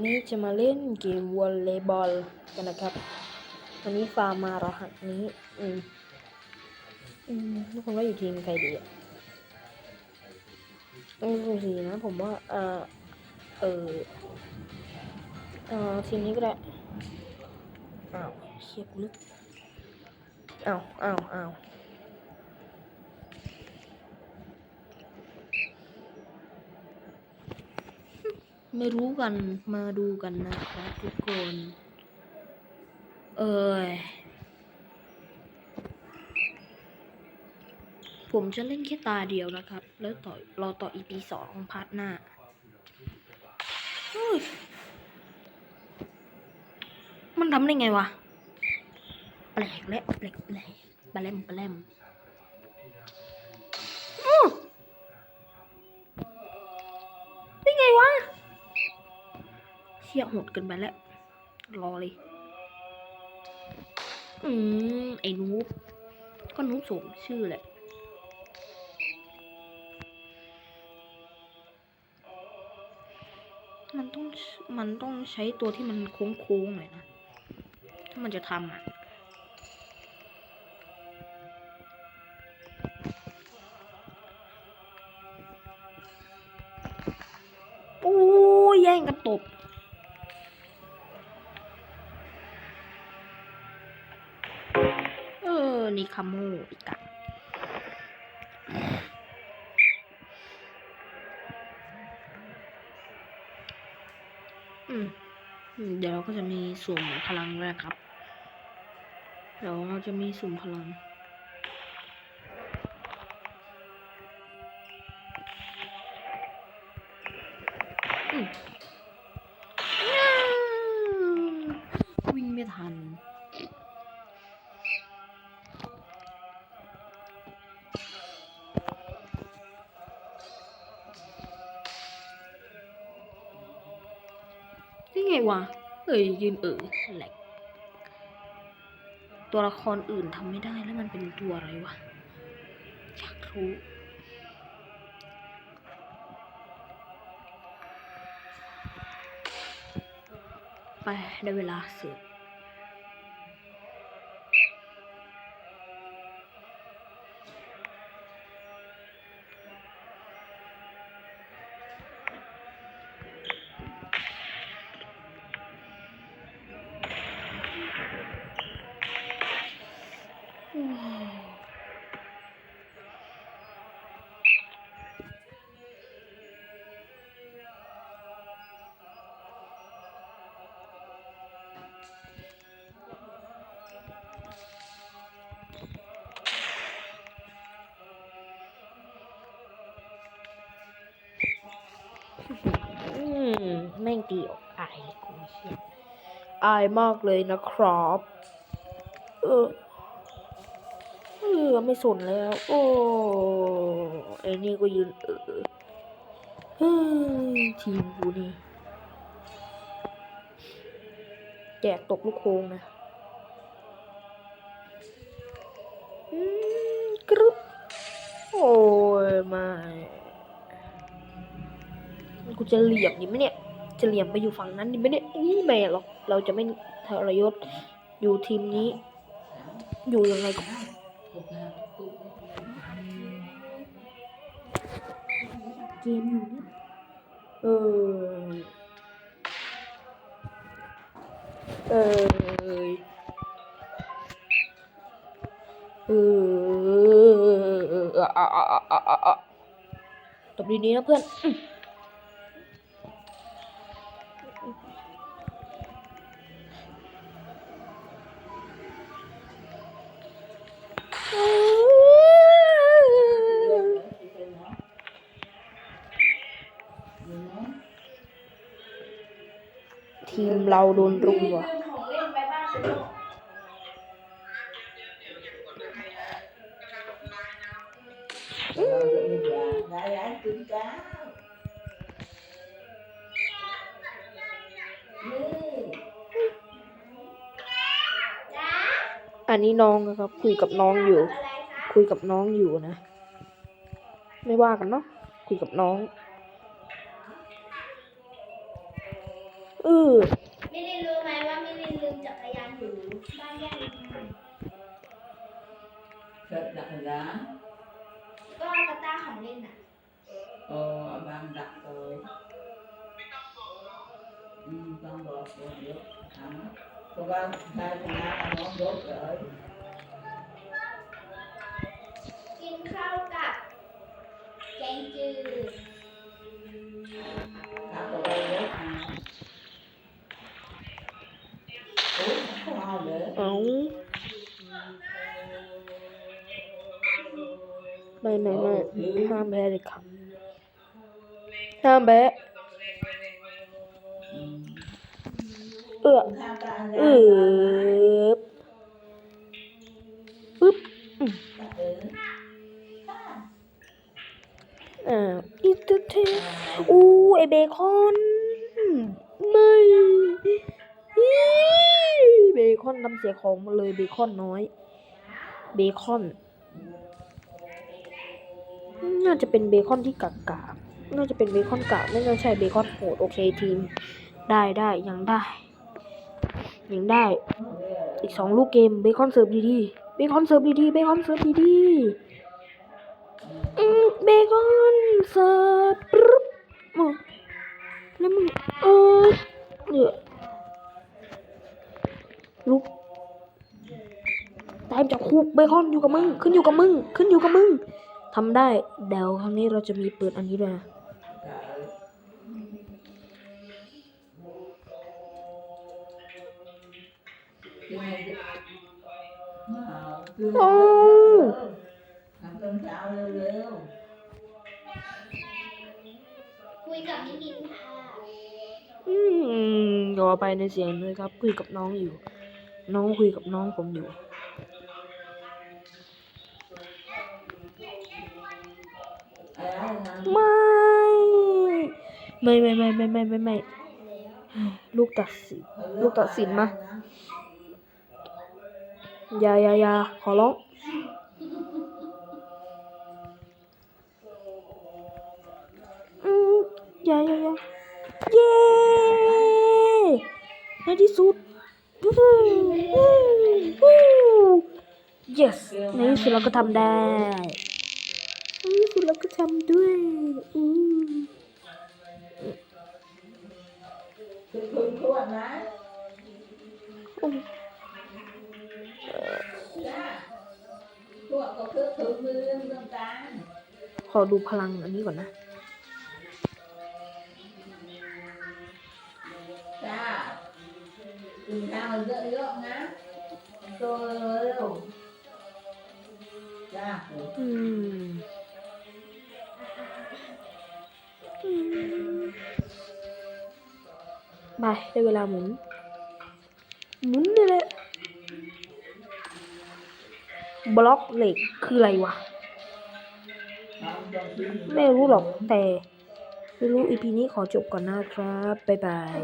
วันนี้จะมาเล่นเกมวอลเลย์บอลกันนะครับ วันนี้ฟาร์มมารหัสนี้ อืม อืมทุกคนว่าอยู่ทีมใครดีอะต้องดูสีนะ ผมว่า เออเออเออทีมนี้ก็ได้ อ้าวเชียกูลึก อ้าวอ้าวอ้าว ไม่รู้กันมาดูกันนะครับทุกคน เอ้ยผมจะเล่นแค่ตาเดียวนะครับ แล้วต่อรอต่อ EP สองพาร์ทหน้ามันทำได้ไงวะ แปลกและแปลกแปลกปลาแปลาแลมได้ไงวะ เชี่ยโหดเกินไปแล้ว รอเลย อืม ไอ้นูบก็นูบสมชื่อแหละมันต้องมันต้องใช้ตัวที่มันโค้งๆหน่อยนะ ถ้ามันจะทำอะโอ้ยแย่งกันตบ ออนี่คาโมอีกอะอืมเดี๋ยวเราก็จะมีสุ่มพลังด้วครับ เดี๋ยวเราจะมีสุ่มพลังอืมวิ่งไม่ทัน ไงวะ เอ้ยยืนเออแหลกตัวละครอื่นทำไม่ได้แล้วมันเป็นตัวอะไรวะ อยากรู้ไปได้เวลาสืบอื แม่งตีอกอายกูเฮียอายมากเลยนะครับ เออเออไม่สนแล้ว โอ้ไอ้นี่ก็ยืนเออเฮ้ทีมกูนี่แจกตกลูกโค้งนะอืมกรึบโอ้ยม่กูจะเหลี่ยมดีไหมเนี่ย จะเหลี่ยมไปอยู่ฝั่งนั้นไมเนี่ยนี่ไม่หรอก เราจะไม่ทรยศอยู่ทีมนี้ อยู่ยังไงก็เกมอยู่นี่เออเออเอออะอะอะอะอะอะตบดีๆนะเพื่อน เราโดนรุมว่ะอันนี้น้องนะครับ คุยกับน้องอยู่ คุยกับน้องอยู่นะ ไม่ว่ากันเนาะคุยกับน้องเอเอ ม่ได้รู้ไหมว่าไม่ได้ลืมจักรยานอยู่บ้านย่าลิง Sợ đặt giá ก็เอากระต้าของเล่นน่ะ Ờ, bạn đặt rồi Ừ, con bọt bọt được Hả? Cô ba hai con lá nó đốt rồi กิน ไม่ไม่ไม่ห้ามแพ้เลยครับห้ามแพ้ Ừ. เอื้อ Tham gia เอ ra อปึ๊บ Đặt ừ. อ่าอิตเทอู้ไอเบคอน ไม่อีเบคอนทำเสียของมาเลยเบคอนน้อย เบคอน น่าจะเป็นเบคอนที่กากาน่าจะเป็นเบคอนกากไม่น่าใช่เบคอนโหดโอเคทีม ได้ได้ยังได้ ยังได้ อีกสองลูกเกมเบคอนเสิร์ฟดีๆเบคอนเสิร์ฟดีๆเบคอนเสิร์ฟดีๆเบคอนเสิร์ฟปึ๊บมึงแล้วมึงเออเนี่ยลูกตามจากคุกเบคอนอยู่กับมึง ขึ้นอยู่กับมึง ขึ้นอยู่กับมึง ทำได้ เดี๋ยวครั้งนี้เราจะมีเปิดอันนี้ด้วยนะ Trời Cái này Nào, cứ Ô. Làm cơm cháo ร็วคุยกับนินินค่ะอืมรอไปในเสียงเลยครับ คุยกับน้องอยู่ น้องคุยกับน้องผมอยู่ ๆอะ ไรนะไม่ ไม่ไม่ไม่ไม่ไม่ไม่ไม่ลูกตัดสินลูกตัดสินมาอย่าอย่าอย่าขอร้องอืมอย่าอย่าอย่าเย้ในที่สุดวู้วู้วู้ yes ในที่สุดเราก็ทำได้ในที่สุด เราก็ทำด้วยอืมคือคุณทวดนะอืมจ้าทวดก็คือถึงมือเรื่องตาลขอดูพลังอันนี้ก่อนนะจ้ากินข้าวเยอะๆนะโตเร็วจ้าอืม ไปได้เวลาหมุน หมุนนี่แหละบล็อกเหล็กคืออะไรวะ ไม่รู้หรอกแต่ ไม่รู้อีพีนี้ขอจบก่อนนะครับ บ๊ายบาย